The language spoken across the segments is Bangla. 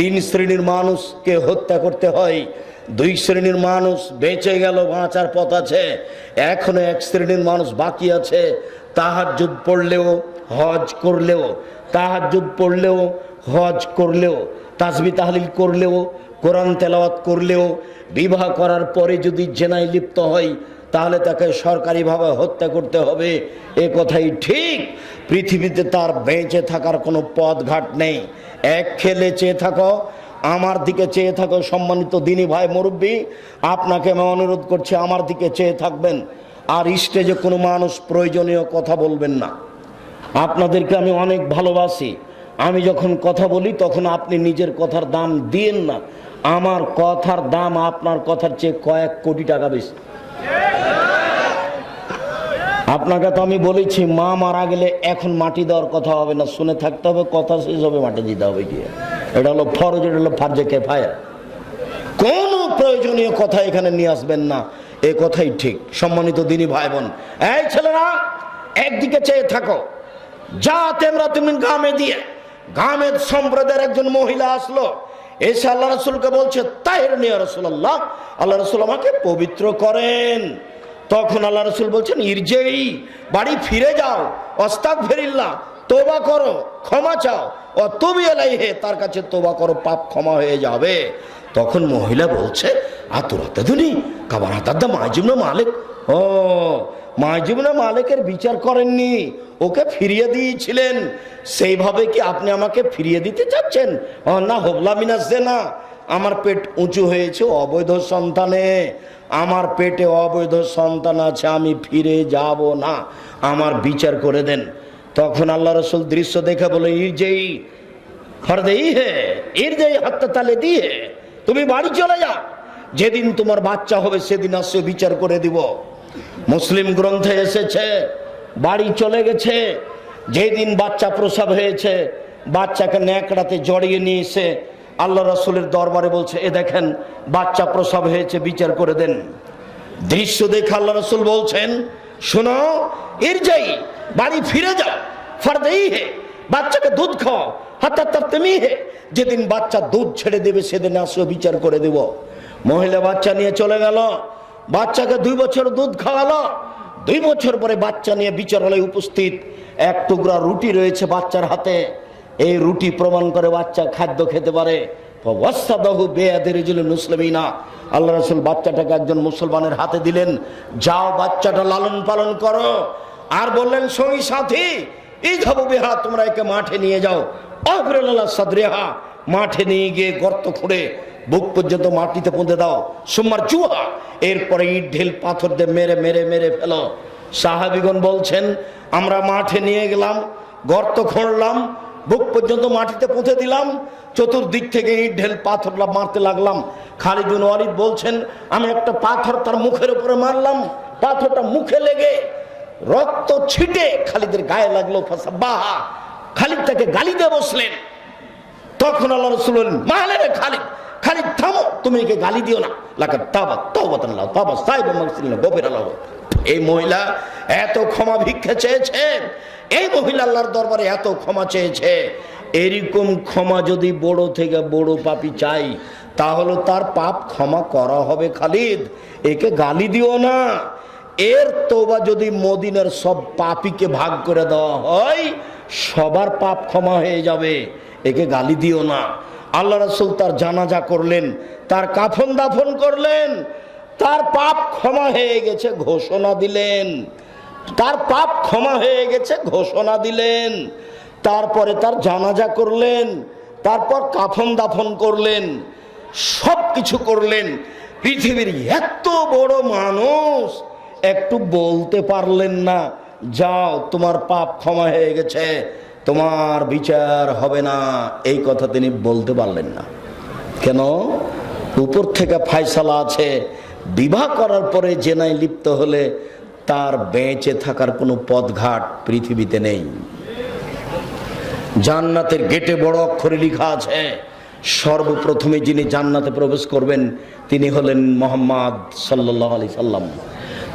তিন শ্রেণির মানুষকে হত্যা করতে হয়। দুই শ্রেণির মানুষ বেঁচে গেল, বাঁচার পথ আছে। এখনও এক শ্রেণির মানুষ বাকি আছে। তাহাজ্জুদ পড়লেও, হজ করলেও, তাহাজ্জুদ পড়লেও, হজ করলেও, তাসবি তাহলিল করলেও, কোরআন তেলাওয়াত করলেও, বিবাহ করার পরে যদি জেনায় লিপ্ত হয় তাহলে তাকে সরকারিভাবে হত্যা করতে হবে। এ কথাই ঠিক। পৃথিবীতে তার বেঁচে থাকার কোনো পথ ঘাট নেই। এক খেলে চেয়ে থাকো, আমার দিকে চেয়ে থাকো, সম্মানিত দিনী ভাই মুরব্বী। আপনাকে আমি অনুরোধ করছি, আমার দিকে চেয়ে থাকবেন। আর স্টেজে কোনো মানুষ প্রয়োজনীয় কথা বলবেন না। আপনাদেরকে আমি অনেক ভালোবাসি। আমি যখন কথা বলি, তখন আপনি নিজের কথার দাম দিয়েন না। আমার কথার দাম আপনার কথার চেয়ে কয়েক কোটি টাকা বেশি। আপনাকে তো আমি বলেছি, মা মারা গেলে এখন মাটি দেওয়ার কথা হবে না, শুনে থাকতে হবে, কথা শেষ হবে, মাটি দিতে হবে গিয়ে। এটা হলো ফরজ, এটা হলো ফার্জে কেফায়া কোনো প্রয়োজনীয় কথা এখানে নিয়ে আসবেন না। এ কথাই ঠিক। সম্মানিত দিনী ভাই বোন এই ছেলেরা, একদিকে চেয়ে থাকো। যা তেমরা তুমি গামে দিয়ে গামের সম্প্রদায়ের একজন মহিলা আসলো এসে আল্লাহ রসুলকে বলছে, তাহের নিয়ে রসুল আল্লাহ আল্লাহ রসুল আমাকে পবিত্র করেন। তখন আল্লাহ রসুল বলছেন, ইরজেই, বাড়ি ফিরে যাও অস্তাক ফেরিল্লা তোবা করো, ক্ষমা চাও। ও তুমি এলাই হে তার কাছে তোবা করো, পাপ ক্ষমা হয়ে যাবে। তখন মহিলা বলছে আতুরাতে ধুনি কাবার হাতার মাজিবনা মালিক। ও মাজিবনা মালিকের বিচার করেননি, ওকে ফিরিয়ে দিয়েছিলেন। সেইভাবে কি আপনি আমাকে ফিরিয়ে দিতে চাচ্ছেন? না, হোবলা মিনাস না আমার পেট উঁচু হয়েছে অবৈধ সন্তানে। আমার পেটে অবৈধ সন্তান আছে, আমি ফিরে যাব না। আমার বিচার করে দেন। তখন আল্লাহ রসুল দৃশ্য দেখে বলে, ইর যেই ফরদেই হে এর যেই হাতটা তালে দিয়ে তুমি বাড়ি চলে যাও। যেদিন তোমার বাচ্চা হবে, সেদিন আসছে বিচার করে দিব। মুসলিম গ্রন্থে এসেছে, বাড়ি চলে গেছে, যেদিন বাচ্চা প্রসব হয়েছে, বাচ্চাকে ন্যাকড়াতে জড়িয়ে নিয়ে এসে আল্লাহ রসুলের দরবারে বলছে, এ দেখেন, বাচ্চা প্রসব হয়েছে, বিচার করে দেন। দৃশ্য দেখে আল্লাহ রসুল বলছেন, শোনো এর যাই বাড়ি ফিরে যাও ফরদেই হে, বাচ্চাকে দুধ খাও হাতার তার তেমি হে, যেদিন বাচ্চা দুধ ছেড়ে দেবে, সেদিন আসো বিচার করে দেব। মহিলা বাচ্চা নিয়ে চলে গেল। বাচ্চাকে দুই বছর দুধ খাওয়ালো। দুই বছর পরে বাচ্চা নিয়ে বিচারালয়ে উপস্থিত। এক টুকরা রুটি রয়েছে বাচ্চার হাতে। এই রুটি প্রমাণ করে বাচ্চা খাদ্য খেতে পারে। আল্লাহ রাসূল বাচ্চাটাকে একজন মুসলমানের হাতে দিলেন। যাও বাচ্চাটা লালন পালন করো। আর বললেন সঙ্গী সাথী এই যাব বেহা, তোমরা একে মাঠে নিয়ে যাও। অফরেল্লাহ সাদরেহা মাঠে নিয়ে গিয়ে গর্ত খুঁড়ে বুক পর্যন্ত মাটিতে পুঁতে দাও। সোমবার চুহা এরপরে ইট, ঢিল, পাথর দিয়ে মেরে মেরে মেরে ফেলো। সাহাবিগণ বলছেন, আমরা মাঠে নিয়ে গেলাম, গর্ত খুঁড়লাম, বুক পর্যন্ত মাটিতে পুঁতে দিলাম, চতুর্দিক থেকে ইট, ঢেল পাথর মারতে লাগলাম। খালিদ বিন ওয়ালিদ বলছেন, আমি একটা পাথর তার মুখের উপরে মারলাম, পাথরটা মুখে লেগে রক্ত ছিটে খালিদের গায়ে লাগল বাহা খালিদ তাকে গালি দিয়ে বসলেন। তখন আল্লাহ রসুল মাহলে খালিদ খালিদ থামো, তুমি একে গালি দিও না। লাকা তাবা তাওবাত আল্লাহ তাবা সাইব মাগসিল্লাহ আল্লাহ এই মহিলা এত ক্ষমা ভিক্ষা চেয়েছে, এই মহিলা আল্লাহর দরবারে এত ক্ষমা চেয়েছে। এরকম ক্ষমা যদি বড় থেকে বড় পাপি চাই, তাহলে তার পাপ ক্ষমা করা হবে খালিদ। একে গালি দিও না। এর তোবা যদি মদিনার সব পাপিকে ভাগ করে দেওয়া হয়, সবার পাপ ক্ষমা হয়ে যাবে। একে গালি দিও না। আল্লাহ রসুল তার জানাজা করলেন, তার কাফন দাফন করলেন, তার পাপ ক্ষমা হয়ে গেছে ঘোষণা দিলেন। তার পাপ ক্ষমা হয়ে গেছে ঘোষণা দিলেন। তারপরে তার জানাজা করলেন, তারপর কাফন দাফন করলেন সব কিছু করলেন। পৃথিবীর এত বড় মানুষ একটু বলতে পারলেন না, যাও তোমার পাপ ক্ষমা হয়ে গেছে। তোমার বিচার হবে না। এই কথা তিনি বলতে পারলেন না। কেন? উপর থেকে ফায়সালা আছে। বিবাহ করার পরে জেনায় লিপ্ত হলে তার বেঁচে থাকার কোনো পথঘাট পৃথিবীতে নেই। জান্নাতের গেটে বড় অক্ষরে লেখা আছে, সর্বপ্রথমে যিনি জান্নাতে প্রবেশ করবেন, তিনি হলেন মোহাম্মদ সাল্লাহ আলি সাল্লাম।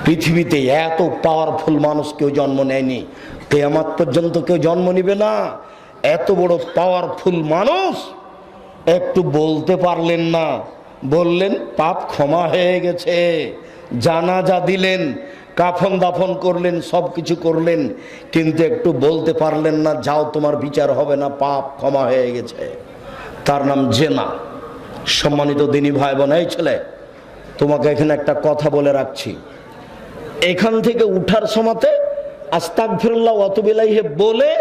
পৃথিবীতে এত পাওয়ারফুল মানুষ কেউ জন্ম নেয়নি। কেয়ামাত পর্যন্ত কেউ জন্ম নিবে না। এত বড় পাওয়ারফুল মানুষ একটু বলতে পারলেন না। বললেন, পাপ ক্ষমা হয়ে গেছে। জানাজা দিলেন, কাফন দাফন করলেন সব কিছু করলেন, কিন্তু একটু বলতে পারলেন না, যাও, তোমার বিচার হবে না, পাপ ক্ষমা হয়ে গেছে। তার নাম জেনা। সম্মানিত দিনী ভাই বোন এই ছেলে, তোমাকে এখানে একটা কথা বলে রাখছি। এখান থেকে উঠার সময়তে আস্তাক অতবিলাইহে বলে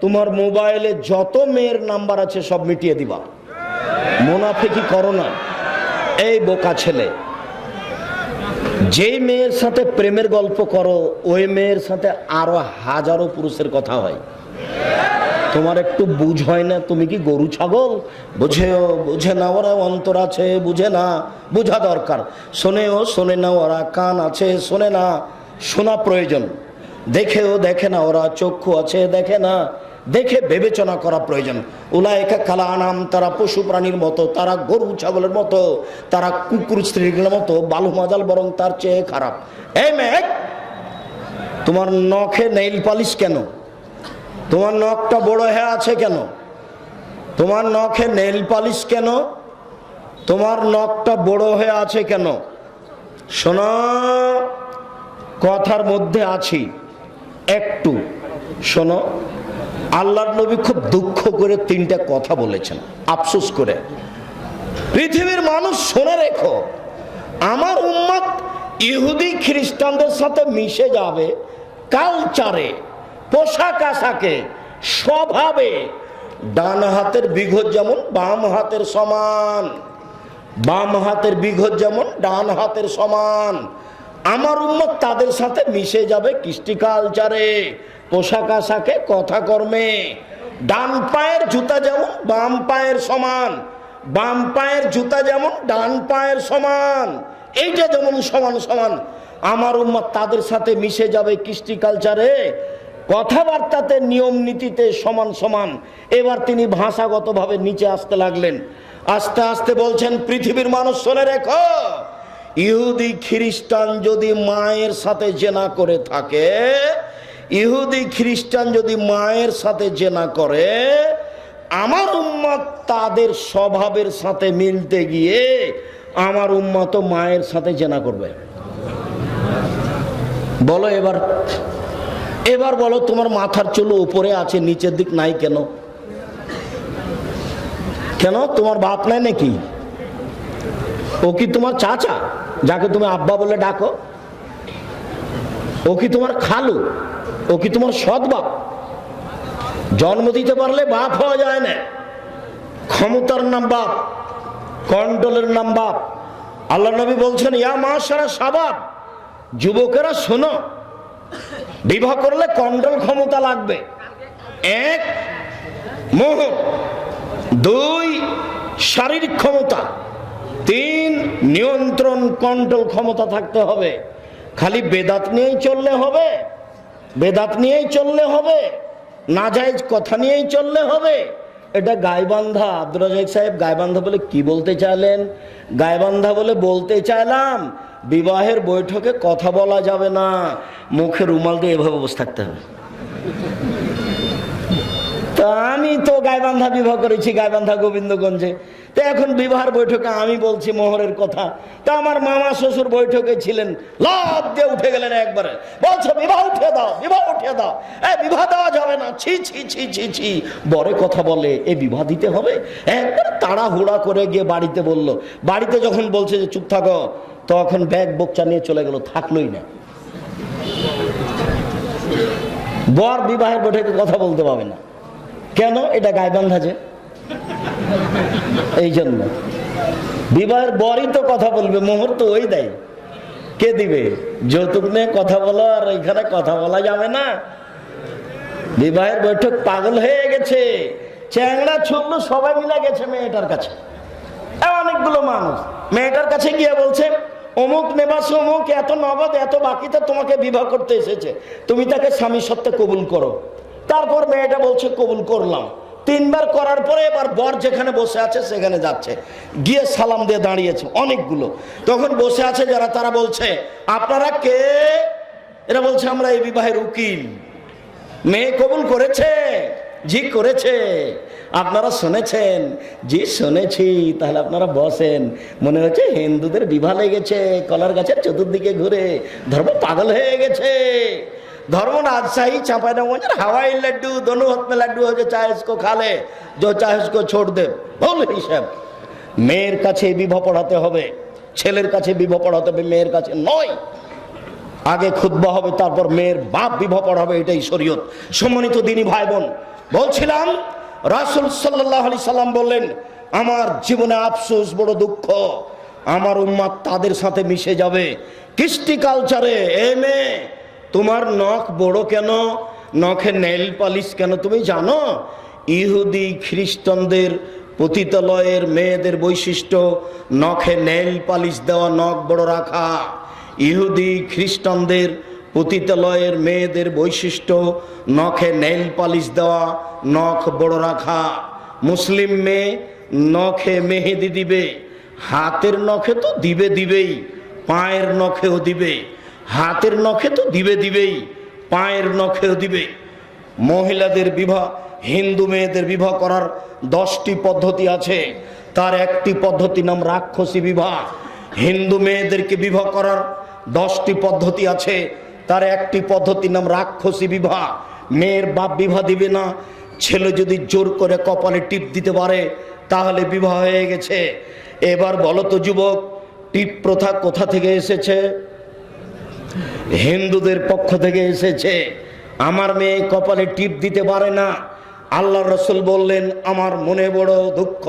তোমার মোবাইলে যত মেয়ের নাম্বার আছে সব মিটিয়ে দিবা। মোনাফেকি করো না। এই বোকা ছেলে। যেই মেয়ের সাথে প্রেমের গল্প করো, ওই মেয়ের সাথে আরও হাজারো পুরুষের কথা হয়। তোমার একটু বুঝ হয় না, তুমি কি গরু ছাগল? বুঝেও, বুঝে না ওরা অন্তর আছে, বুঝে না, বোঝা দরকার। শোনেও, শোনে না ওরা কান আছে, শোনে না, শোনা প্রয়োজন। দেখেও দেখে না, ওরা চক্ষু আছে, দেখে না। দেখে বিবেচনা করা প্রয়োজন। উলায়কা কালা আনাম তারা পশু প্রাণীর মতো, তারা গরু, ছাগলের মতো, তারা কুকুর স্ত্রীগুলোর মতো, বালু, মাজাল, বরং তার চেয়ে খারাপ। এই মেঘ, তোমার নখে নেইল পালিশ কেন? তোমার নখটা বড় হয়ে আছে কেন? তোমার নখে নেইল পালিশ কেন? তোমার নখটা বড় হয়ে আছে কেন? শোনা, কথার মধ্যে আছি। একটু, শোনো, আল্লাহর নবী খুব দুঃখ করে তিনটা কথা বলেছেন, আফসোস করে। পৃথিবীর মানুষ শোনে রেখো, আমার উম্মত ইহুদি খ্রিস্টানদের সাথে মিশে যাবে, কালচারে, পোশাক আশাকে, স্বভাবে, ডান হাতের বিঘত যেমন, বাম হাতের সমান, বাম হাতের বিঘত যেমন, ডান হাতের সমান আমার উন্মত তাদের সাথে মিশে যাবে কৃষ্টি কালচারে পোশাক আশাকে, কথা কর্মে। ডান পায়ের জুতা যেমন, বাম পায়ের সমান। বাম পায়ের জুতা যেমন, ডান পায়ের সমান। এইটা যেমন সমান সমান, আমার উম্মত তাদের সাথে মিশে যাবে কৃষ্টি কালচারে কথাবার্তাতে, নিয়ম নীতিতে সমান সমান। এবার তিনি ভাষাগতভাবে নিচে আসতে লাগলেন। আস্তে আস্তে বলছেন, পৃথিবীর মানুষ, শোনে রেখো। ইহুদি খ্রিস্টান যদি মায়ের সাথে জেনা করে থাকে, ইহুদি খ্রিস্টান যদি মায়ের সাথে জেনা করে, আমার উম্মত তাদের স্বভাবের সাথে মিলতে গিয়ে আমার উম্মত মায়ের সাথে জেনা করবে। বলো এবার এবার বলো তোমার মাথার চুল উপরে আছে, নিচের দিক নাই কেন? কেন? তোমার বাপ নাই নাকি? ও কি তোমার চাচা? যাকে তুমি আব্বা বলে ডাকো, ও কি তোমার খালু? ও কি তোমার সৎ বাপ? জন্ম দিতে পারলে বাপ হওয়া যায় না। ক্ষমতার নাম বাপ কন্ট্রোলের নাম বাপ। আল্লাহ নবী বলছেন, ইয়া মা সারা সাবাব, যুবকেরা শোনো, বিবাহ করলে কন্ট্রোল ক্ষমতা লাগবে। এক, মোহ। দুই, শারীরিক ক্ষমতা। তিন নিয়ন্ত্রণ কন্ট্রোল ক্ষমতা থাকতে হবে। খালি বেদাত নিয়েই চললে হবে, বেদাত নিয়েই চললে হবে নাজাইজ কথা নিয়েই চললে হবে। এটা গাইবান্ধা আব্দুল রাজাক সাহেব গাইবান্ধা বলে কি বলতে চাইলেন? গাইবান্ধা বলে বলতে চাইলাম, বিবাহের বৈঠকে কথা বলা যাবে না মুখে রুমাল দিয়ে এভাবে বসে থাকতে হবে। আমি তো গাইবান্ধা বিবাহ করেছি, গাইবান্ধা গোবিন্দগঞ্জে। তো এখন বিবাহের বৈঠকে আমি বলছি মোহরের কথা। তা আমার মামা শ্বশুর বৈঠকে ছিলেন লাভ দিয়ে উঠে গেলেন একবারে। বলছে, বিবাহ উঠে দাও, বিবাহ উঠে দাও। এ, বিবাহ দেওয়া যাবে না। ছি ছি ছি ছি ছি। বরে কথা বলে, এ, বিবাহ দিতে হবে? একবার তাড়াহুড়া করে গিয়ে বাড়িতে বলল। বাড়িতে যখন বলছে যে, চুপ থাকো, তখন ব্যাগ বোকচা নিয়ে চলে গেল, থাকলোই না। বর বিবাহের বৈঠকে কথা বলতে পাবে না। কেন? এটা গায়বান্ধা যে এই জন্য বিবাহের বরই তো কথা বলবে মোহর তো ওই দেয়। কে দিবে? যৌতুক নিয়ে কথা বলো, আর ওইখানে কথা বলা যাবে না। বিবাহের বৈঠক পাগল হয়ে গেছে। চ্যাংড়া ছুটলো সবাই মিলে গেছে মেয়েটার কাছে। অনেকগুলো মানুষ। মেয়েটার কাছে গিয়ে বলছে, অমুক নেবাস, অমুক এত নগদ, এত বাকিতে তোমাকে বিবাহ করতে এসেছে। তুমি তাকে স্বামী সত্ত্বে কবুল করো। তারপর মেয়েটা বলছে, কবুল করলাম। তিনবার করার পরে এবার বর যেখানে বসে আছে সেখানে যাচ্ছে। গিয়ে সালাম দিয়ে দাঁড়িয়েছে অনেকগুলো। তখন বসে আছে যারা, তারা বলছে, আপনারা কে? এরা বলছে, আমরা এই বিবাহের উকিল। মেয়ে কবুল করেছে, জি করেছে। আপনারা শুনেছেন, জি শুনেছি, তাহলে আপনারা বসেন। মনে হচ্ছে হিন্দুদের বিভা লেগেছে, কলার গাছের চতুর্দিকে ঘুরে, ধর্ম পাগল হয়ে গেছে। धर्म राजशाही चापा मुझे हवाई लड्डू दोनों हाथ में लड्डू हो जो चाहे इसको खा ले जो चाहे उसको छोड़ दे বল হিসাব মেয়ের কাছে বিবাহ পড়াতে হবে ছেলের কাছে বিবাহ পড়াতে হবে মেয়ের কাছে নয় আগে খুদ্া হবে তারপর মেয়ের বাপ বিবাহ পড়াবে এটাই শরীয়ত সম্মানিত দিনী ভাই বোন বলছিলাম রাসুল সাল্লাহ আলি সাল্লাম বললেন আমার জীবনে আফসোস বড় দুঃখ আমার উম্মাদ তাদের সাথে মিশে যাবে কৃষ্টি কালচারে এ মেয়ে তোমার নখ বড় কেন? নখে নেল পালিশ কেন? তুমি জানো? ইহুদি খ্রিস্টানদের পতিতালয়ের মেয়েদের বৈশিষ্ট্য, নখে নেল পালিশ দেওয়া নখ বড় রাখা। ইহুদি খ্রিস্টানদের পতিতালয়ের মেয়েদের বৈশিষ্ট্য, নখে নেল পালিশ দেওয়া নখ বড় রাখা। মুসলিম মেয়ে নখে মেহেদি দিবে, হাতের নখে তো দিবে দিবেই, পায়ের নখেও দিবে। হাতের নখে তো দিবে দিবেই, পায়ের নখেও দিবে। মহিলাদের বিবাহ, হিন্দু মেয়েদের বিবাহ করার দশটি পদ্ধতি আছে। তার একটি পদ্ধতি নাম রাক্ষসী বিবাহ। হিন্দু মেয়েদেরকে বিবাহ করার দশটি পদ্ধতি আছে। তার একটি পদ্ধতির নাম রাক্ষসী বিবাহ। মেয়ের বাপ বিবাহ দিবে না। ছেলে যদি জোর করে কপালে টিপ দিতে পারে, তাহলে বিবাহ হয়ে গেছে। এবার বলো তো, যুবক, টিপ প্রথা কোথা থেকে এসেছে? হিন্দুদের পক্ষ থেকে এসেছে। আমার মেয়ে কপালে টিপ দিতে পারে না। আল্লাহ রসুল বললেন, আমার মনে বড় দুঃখ।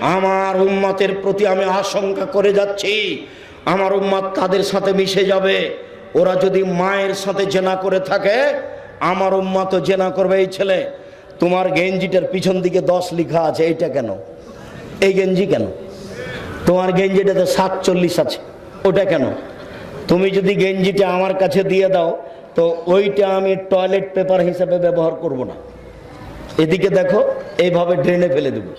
আমার উম্মাতের প্রতি আমি আশঙ্কা করে যাচ্ছি। আমার উম্মাত তাদের সাথে মিশে যাবে। ওরা যদি মায়ের সাথে জেনা করে থাকে, আমার উম্মাত জেনা করবে এই ছেলে। তোমার গেঞ্জিটার পিছন দিকে দশ লিখা আছে, এইটা কেন? এই গেঞ্জি কেন? তোমার গেঞ্জিটাতে সাতচল্লিশ আছে, ওটা কেন? তুমি যদি গেঞ্জিটা আমার কাছে দিয়ে দাও, তো ওইটা আমি টয়লেট পেপার হিসেবে ব্যবহার করব না। এদিকে দেখো, এইভাবে ড্রেনে ফেলে দেবো।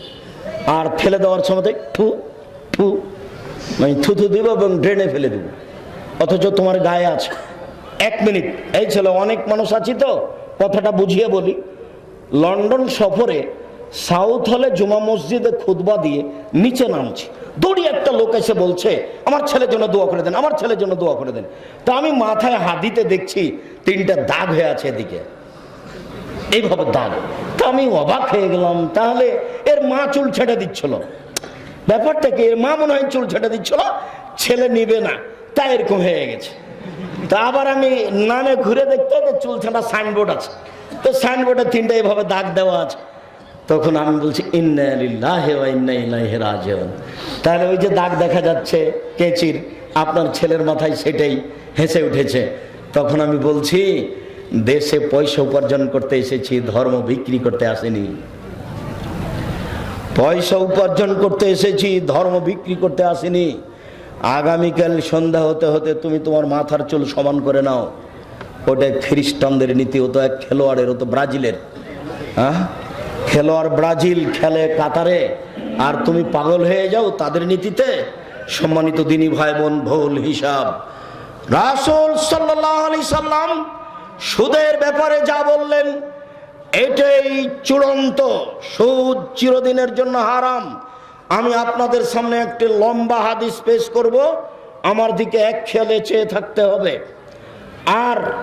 আর ফেলে দেওয়ার সময় থু থু মানে থুথু দিব এবং ড্রেনে ফেলে দেবো। অথচ তোমার গায়ে আছে। এক মিনিট, এই ছিল অনেক মানুষ আছি তো, কথাটা বুঝিয়ে বলি। লন্ডন সফরে সাউথ হলে জুমা মসজিদে খুতবা দিয়ে নিচে নামছি। দড়ি একটা লোক এসে বলছে, আমার ছেলের জন্য দোয়া করে দেন, আমার ছেলের জন্য দোয়া করে দেন। তা আমি মাথায় হাদিতে দেখছি তিনটা দাগ হয়ে আছে এদিকে। এইভাবে দাগ। তা আমি অবাক হয়ে গেলাম, তাহলে এর মা চুল ছেড়ে দিচ্ছিল। ব্যাপারটা কি, এর মা মনে হয় চুল ছেড়ে দিচ্ছিল? ছেলে নিবে না তাই এরকম হয়ে গেছে। তা আবার আমি নামে ঘুরে দেখতে চুল ছাড়া সাইনবোর্ড আছে। তো সাইনবোর্ডে তিনটা এইভাবে দাগ দেওয়া আছে। তখন আমি বলছি তাহলে ওই যে দাগ দেখা যাচ্ছে, কেচির, আপনার ছেলের মাথায় সেটাই হেসে উঠেছে। তখন আমি বলছি, দেশে পয়সা উপার্জন করতে এসেছি, ধর্ম বিক্রি করতে আসেনি। পয়সা উপার্জন করতে এসেছি, ধর্ম বিক্রি করতে আসেনি। আগামীকাল সন্ধ্যা হতে হতে তুমি তোমার মাথার চুল সমান করে নাও। ওটা খ্রিস্টানদের নীতি হতো এক খেলোয়াড়ের হতো ব্রাজিলের। হ্যাঁ খেলোয়াড় ব্রাজিল খেলে কাতারে। আর তুমি পাগল হয়ে যাও তাদের নীতিতে। সম্মানিত দিনী ভাই বোন ভুল হিসাব। রাসুল সাল্লাহ সাল্লাম সুদের ব্যাপারে যা বললেন, এটাই চূড়ান্ত। সুদ চিরদিনের জন্য হারাম। আমি আপনাদের সামনে একটি লম্বা হাদিস পেশ করব। আমার দিকে এক খেয়ালে চেয়ে থাকতে হবে। আর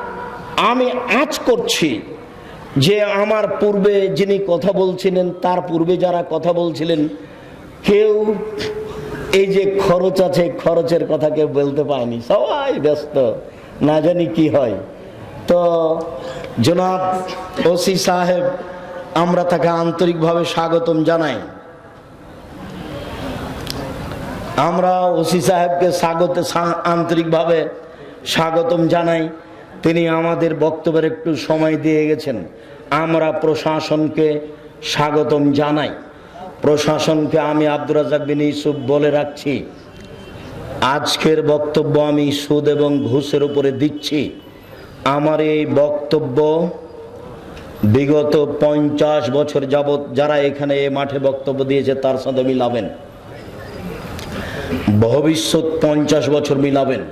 আমি আজ করছি যে আমার পূর্বে যিনি কথা বলছিলেন, তার পূর্বে যারা কথা বলছিলেন, কেউ এই যে খরচ আছে, খরচের কথা কেউ বলতে পায়নি সবাই ব্যস্ত, না জানি কি হয়। তো জনাব ওসি সাহেব, আমরা তাকে আন্তরিকভাবে স্বাগতম জানাই। আমরা ওসি সাহেবকে স্বাগত আন্তরিকভাবে স্বাগতম জানাই। তিনি আমাদের বক্তব্যের একটু সময় দিয়ে গেছেন। আমরা প্রশাসনকে স্বাগতম জানাই। প্রশাসনকে আমি আব্দুর রাজাক বিন ইউসুফ বলে রাখছি, আজকের বক্তব্য আমি সুদ এবং ঘুষের উপরে দিচ্ছি। আমার এই বক্তব্য বিগত পঞ্চাশ বছর যাবৎ যারা এখানে এ মাঠে বক্তব্য দিয়েছে, তার সাথে মিলাবেন। ভবিষ্যৎ পঞ্চাশ বছর মিলাবেন।